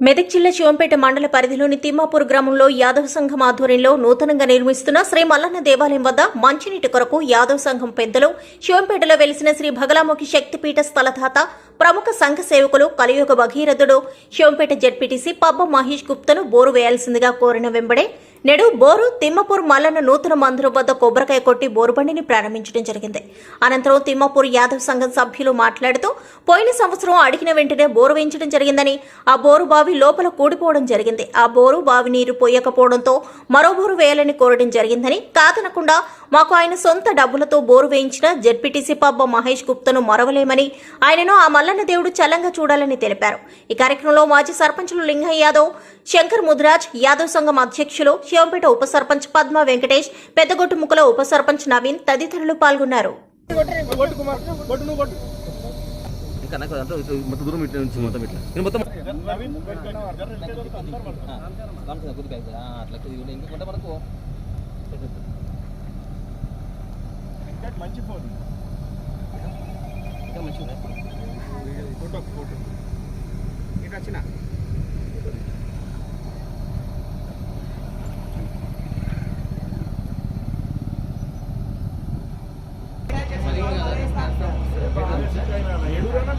మెదక్ జిల్లా శివంపేట మండల పరిధిలోని తిమ్మాపూర్ గ్రామంలో యాదవ్ సంఘం ఆధ్వర్యంలో నూతనంగా నిర్మిస్తున్న శ్రీ మల్లన్న దేవాలయం వద్ద మంచినీటి కొరకు యాదవ్ సంఘం పెద్దలు శివంపేటలో వెలిసిన శ్రీ భగలాముఖి శక్తిపీఠ స్థలదాత ప్రముఖ సంఘ సేవకులు కలియుగ భగీరథుడు శివంపేట జడ్పీటీసీ పబ్బ మహేష్ గుప్తను బోరు వేయాల్సిందిగా కోరిన వెంబడే నేడు బోరు తిమ్మపూర్ మల్లన్న నూతన మందిరం వద్ద కొబ్బరికాయ కొట్టి బోరుబండిని ప్రారంభించడం జరిగింది. అనంతరం తిమ్మపూర్ యాదవ్ సంఘం సభ్యులు మాట్లాడుతూ పోయిన సంవత్సరం అడిగిన వెంటనే బోరు వేయించడం జరిగిందని ఆ బోరు బావి లోపల కూడిపోవడం జరిగింది. ఆ బోరు బావి నీరు పోయకపోవడంతో మరో బోరు వేయాలని కోరడం జరిగిందని కాదనకుండా మాకు ఆయన సొంత డబ్బులతో బోరు వేయించిన జెడ్పీటీసీ పబ్బ మహేష్ గుప్తను మరవలేమని ఆయనను ఆ మల్లన్న దేవుడు చల్లంగా చూడాలని తెలిపారు. ఈ కార్యక్రమంలో మాజీ సర్పంచులు లింగయ్య యాదవ్ శంకర్ ముదిరాజ్ యాదవ్ సంఘం అధ్యక్షులు శివంపేట ఉప సర్పంచ్ పద్మ వెంకటేష్ పెద్దగొట్టుముక్కల ఉప సర్పంచ్ నవీన్ తదితరులు పాల్గొన్నారు. మంచి ఫోన్ ఇంకా మంచిగా ఫోటో ఫోటో. ఇటు వచ్చిన ખેડૂતોના